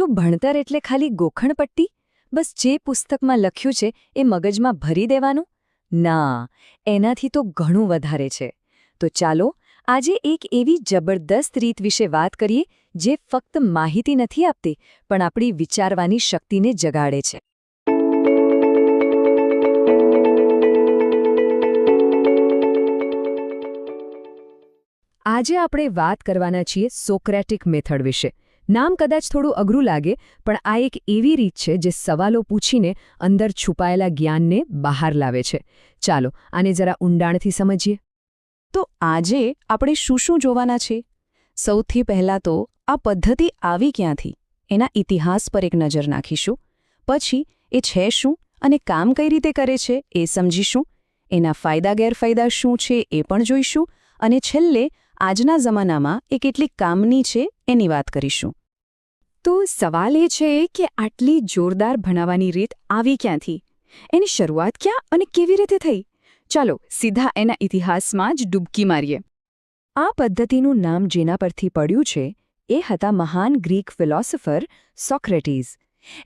શું ભણતર એટલે ખાલી ગોખણપટ્ટી બસ જે પુસ્તકમાં લખ્યું છે એ મગજમાં ભરી દેવાનું? ના, એનાથી તો ઘણું વધારે છે. તો ચાલો, આજે એક એવી જબરદસ્ત રીત વિશે વાત કરીએ જે ફક્ત માહિતી નથી આપતી, પણ આપણી વિચારવાની શક્તિને જગાડે છે. આજે આપણે વાત કરવાના છીએ સોક્રેટિક મેથડ વિશે. નામ કદાચ થોડું અઘરું લાગે, પણ આ એક એવી રીત છે જે સવાલો પૂછીને અંદર છુપાયેલા જ્ઞાનને બહાર લાવે છે. ચાલો, આને જરા ઊંડાણથી સમજીએ. તો આજે આપણે શું શું જોવાના છે? સૌથી પહેલાં તો આ પદ્ધતિ આવી ક્યાંથી? એના ઇતિહાસ પર એક નજર નાખીશું. પછી એ છે શું અને કામ કઈ રીતે કરે છે એ સમજીશું. એના ફાયદા, ગેરફાયદા શું છે એ પણ જોઈશું. અને છેલ્લે આજના જમાનામાં એ કેટલી કામની છે એની વાત કરીશું. તો સવાલ એ છે કે આટલી જોરદાર ભણાવવાની રીત આવી ક્યાંથી? એની શરૂઆત ક્યાં અને કેવી રીતે થઈ? ચાલો સીધા એના ઇતિહાસમાં જ ડૂબકી મારીએ. આ પદ્ધતિનું નામ જેના પરથી પડ્યું છે એ હતા મહાન ગ્રીક ફિલોસોફર સોક્રેટીઝ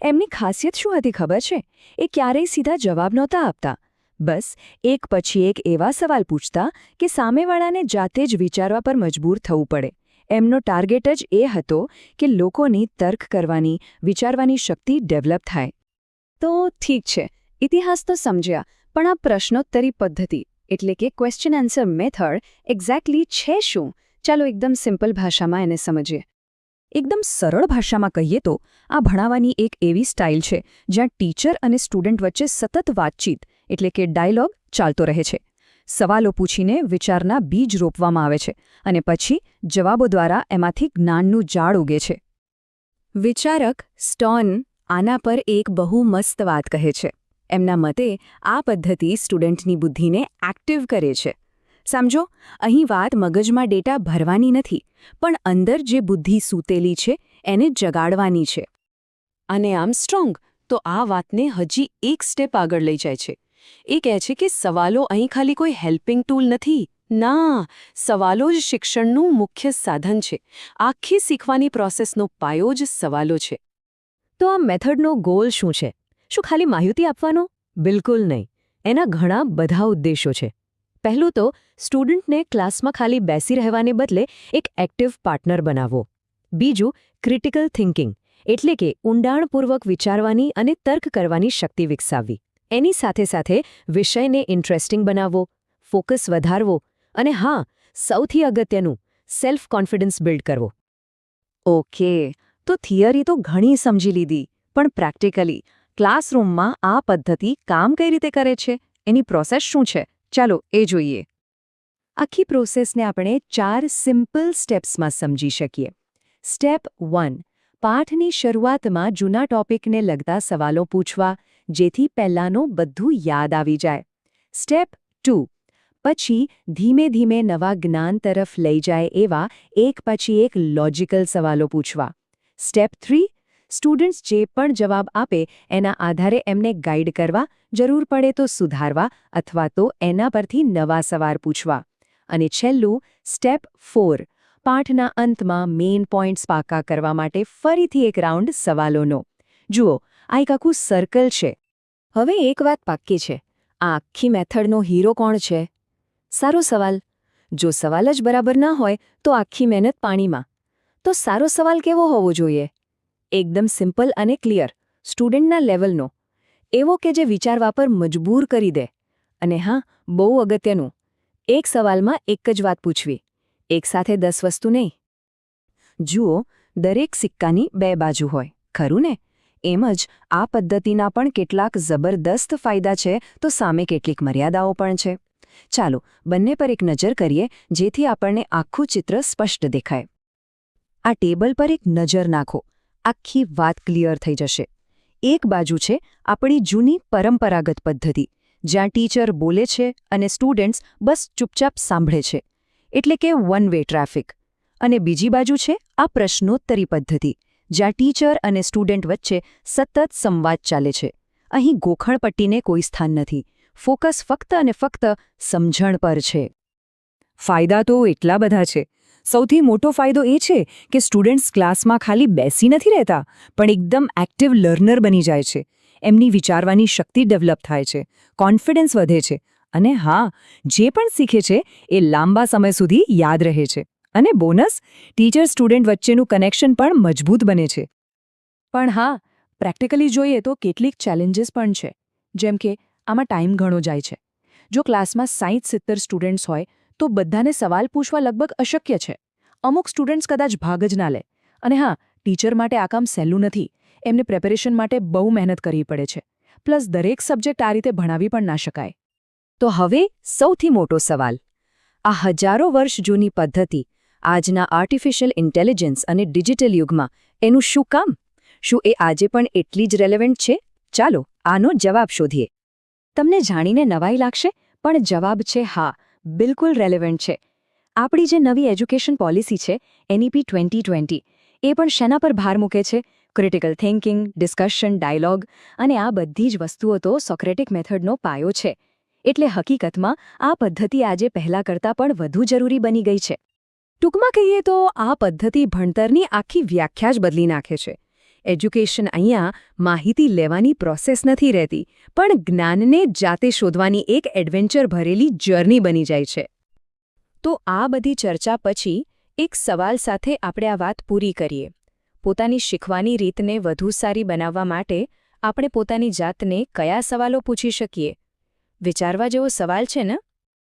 એમની ખાસિયત શું હતી ખબર છે? એ ક્યારેય સીધા જવાબ નહોતા આપતા. બસ એક પછી એક એવા સવાલ પૂછતા કે સામેવાળાને જાતે જ વિચારવા પર મજબૂર થવું પડે. એમનો ટાર્ગેટ જ એ હતો કે લોકોની તર્ક કરવાની, વિચારવાની શક્તિ ડેવલપ થાય. તો ઠીક છે, ઇતિહાસ તો સમજ્યા, પણ આ પ્રશ્નોત્તરી પદ્ધતિ, એટલે કે ક્વેશ્ચન આન્સર મેથડ એક્ઝેક્ટલી છે શું? ચાલો એકદમ સિમ્પલ ભાષામાં એને સમજીએ. એકદમ સરળ ભાષામાં કહીએ તો, આ ભણાવવાની એક એવી સ્ટાઇલ છે, જ્યાં ટીચર અને સ્ટુડન્ટ વચ્ચે સતત વાતચીત, એટલે કે ડાયલોગ ચાલતો રહે છે. સવાલો પૂછીને વિચારના બીજ રોપવામાં આવે છે અને પછી જવાબો દ્વારા એમાંથી જ્ઞાનનું ઝાડ ઉગે છે. વિચારક સ્ટોન આના પર એક બહુ મસ્ત વાત કહે છે. એમના મતે આ પદ્ધતિ સ્ટુડન્ટની બુદ્ધિને એક્ટિવ કરે છે. સમજો, અહીં વાત મગજમાં ડેટા ભરવાની નથી, પણ અંદર જે બુદ્ધિ સૂતેલી છે એને જગાડવાની છે. અને આમ સ્ટ્રોંગ તો આ વાતને હજી એક સ્ટેપ આગળ લઈ જાય છે. એ કહે છે કે સવાલો અહીં ખાલી કોઈ હેલ્પિંગ ટૂલ નથી. ના, સવાલો જ શિક્ષણનું મુખ્ય સાધન છે. આખી શીખવાની પ્રોસેસનો પાયો જ સવાલો છે. તો આ મેથડનો ગોલ શું છે? શું ખાલી માહિતી આપવાનો? બિલકુલ નહીં. એના ઘણા બધા ઉદ્દેશો છે. પહેલું તો, સ્ટુડન્ટને ક્લાસમાં ખાલી બેસી રહેવાને બદલે એક એક્ટિવ પાર્ટનર બનાવવો બીજું, ક્રિટિકલ થિંકિંગ, એટલે કે ઊંડાણપૂર્વક વિચારવાની અને તર્ક કરવાની શક્તિ વિકસાવવી. એની સાથે સાથે વિષયને ઇન્ટરેસ્ટિંગ બનાવવો ફોકસ વધારવો અને હા, સૌથી અગત્યનું સેલ્ફ કોન્ફિડન્સ બિલ્ડ કરવો. ઓકે, તો થિયરી તો ઘણી સમજી લીધી, પણ પ્રેક્ટિકલી ક્લાસરૂમમાં આ પદ્ધતિ કામ કઈ રીતે કરે છે? એની પ્રોસેસ શું છે? ચાલો એ જોઈએ. આખી પ્રોસેસને આપણે ચાર સિમ્પલ સ્ટેપ્સમાં સમજી શકીએ. સ્ટેપ વન પાઠની શરૂઆતમાં જૂના ટોપિકને લગતા સવાલો પૂછવા જેથી પહેલાંનું બધું યાદ આવી જાય. સ્ટેપ ટુ પછી ધીમે ધીમે નવા જ્ઞાન તરફ લઈ જાય એવા એક પછી એક લોજિકલ સવાલો પૂછવા. સ્ટેપ થ્રી સ્ટુડન્ટ્સ જે પણ જવાબ આપે એના આધારે એમને ગાઈડ કરવા, જરૂર પડે તો સુધારવા અથવા તો એના પરથી નવા સવાલ પૂછવા. અને છેલ્લું સ્ટેપ ફોર પાઠના અંતમાં મેઇન પોઈન્ટ્સ પાકા કરવા માટે ફરીથી એક રાઉન્ડ સવાલોનો. જુઓ આ એક આખું સર્કલ છે. હવે એક વાત પાક્કી છે. આ આખી મેથડનો હીરો કોણ છે? સારો સવાલ. જો સવાલ જ બરાબર ના હોય, તો આખી મહેનત પાણીમાં. તો સારો સવાલ કેવો હોવો જોઈએ? એકદમ સિમ્પલ અને ક્લિયર સ્ટુડન્ટના લેવલનો એવો કે જે વિચારવા પર મજબૂર કરી દે. અને હા, બહુ અગત્યનું. એક સવાલમાં એક જ વાત પૂછવી. એક સાથે દસ વસ્તુ નહીં. જુઓ, દરેક સિક્કાની બે બાજુ હોય. ખરું ને? એમ જ આ પદ્ધતિના પણ કેટલાક જબરદસ્ત ફાયદા છે, તો સામે કેટલીક મર્યાદાઓ પણ છે. ચાલો, બંને પર એક નજર કરીએ, જેથી આપણને આખું ચિત્ર સ્પષ્ટ દેખાય. આ ટેબલ પર એક નજર નાખો. આખી વાત ક્લિયર થઈ જશે. એક બાજુ છે આપણી જૂની પરંપરાગત પદ્ધતિ, જ્યાં ટીચર બોલે છે અને સ્ટુડન્ટ્સ બસ ચૂપચાપ સાંભળે છે. એટલે કે વન વે ટ્રાફિક અને બીજી બાજુ છે આ પ્રશ્નોત્તરી પદ્ધતિ જ્યાં ટીચર અને સ્ટુડન્ટ વચ્ચે સતત સંવાદ ચાલે છે. અહીં ગોખણપટ્ટીને કોઈ સ્થાન નથી. ફોકસ ફક્ત અને ફક્ત સમજણ પર છે. ફાયદા તો એટલા બધા છે. સૌથી મોટો ફાયદો એ છે કે સ્ટુડન્ટ્સ ક્લાસમાં ખાલી બેસી નથી રહેતા, પણ એકદમ એક્ટિવ લર્નર બની જાય છે. એમની વિચારવાની શક્તિ ડેવલપ થાય છે, કોન્ફિડન્સ વધે છે અને હા, જે પણ શીખે છે એ લાંબા સમય સુધી યાદ રહે છે. અને બોનસ, ટીચર સ્ટુડન્ટ વચ્ચેનું કનેક્શન પણ મજબૂત બને છે. પણ હા, પ્રેક્ટિકલી જોઈએ તો કેટલીક ચેલેન્જીસ પણ છે. જેમ કે, આમાં ટાઈમ ઘણો જાય છે. જો ક્લાસમાં સાહીઠ સિત્તેર સ્ટુડન્ટ્સ હોય, તો બધાને સવાલ પૂછવા લગભગ અશક્ય છે. અમુક સ્ટુડન્ટ્સ કદાચ ભાગ જ ના લે. અને હા, ટીચર માટે આ કામ સહેલું નથી. એમને પ્રેપેરેશન માટે બહુ મહેનત કરવી પડે છે. પ્લસ દરેક સબ્જેક્ટ આ રીતે ભણાવી પણ ના શકાય. તો હવે સૌથી મોટો સવાલ. આ હજારો વર્ષ જૂની પદ્ધતિ આજના આર્ટિફિશિયલ ઇન્ટેલિજન્સ અને ડિજિટલ યુગમાં. એનું શું કામ? શું એ આજે પણ એટલી જ રેલેવન્ટ છે? ચાલો, આનો જવાબ શોધીએ. તમને જાણીને નવાઈ લાગશે, પણ જવાબ છે હા, બિલકુલ રેલેવન્ટ છે. આપણી જે નવી એજ્યુકેશન પોલિસી છે એનઈપી ટ્વેન્ટી ટ્વેન્ટી એ પણ શેના પર ભાર મૂકે છે? ક્રિટિકલ થિંકિંગ ડિસ્કશન ડાયલોગ અને આ બધી જ વસ્તુઓ તો સોક્રેટિક મેથડનો પાયો છે. એટલે હકીકતમાં આ પદ્ધતિ આજે પહેલા કરતાં પણ વધુ જરૂરી બની ગઈ છે. ટૂંકમાં કહીએ તો આ પદ્ધતિ ભણતરની આખી વ્યાખ્યા જ બદલી નાખે છે. એજ્યુકેશન અહીંયા માહિતી લેવાની પ્રોસેસ નથી રહેતી, પણ જ્ઞાનને જાતે શોધવાની એક એડવેન્ચર ભરેલી જર્ની બની જાય છે. તો આ બધી ચર્ચા પછી એક સવાલ સાથે આપણે આ વાત પૂરી કરીએ. પોતાની શીખવાની રીતને વધુ સારી બનાવવા માટે આપણે પોતાની જાતને કયા સવાલો પૂછી શકીએ? વિચારવા જેવો સવાલ છે ને?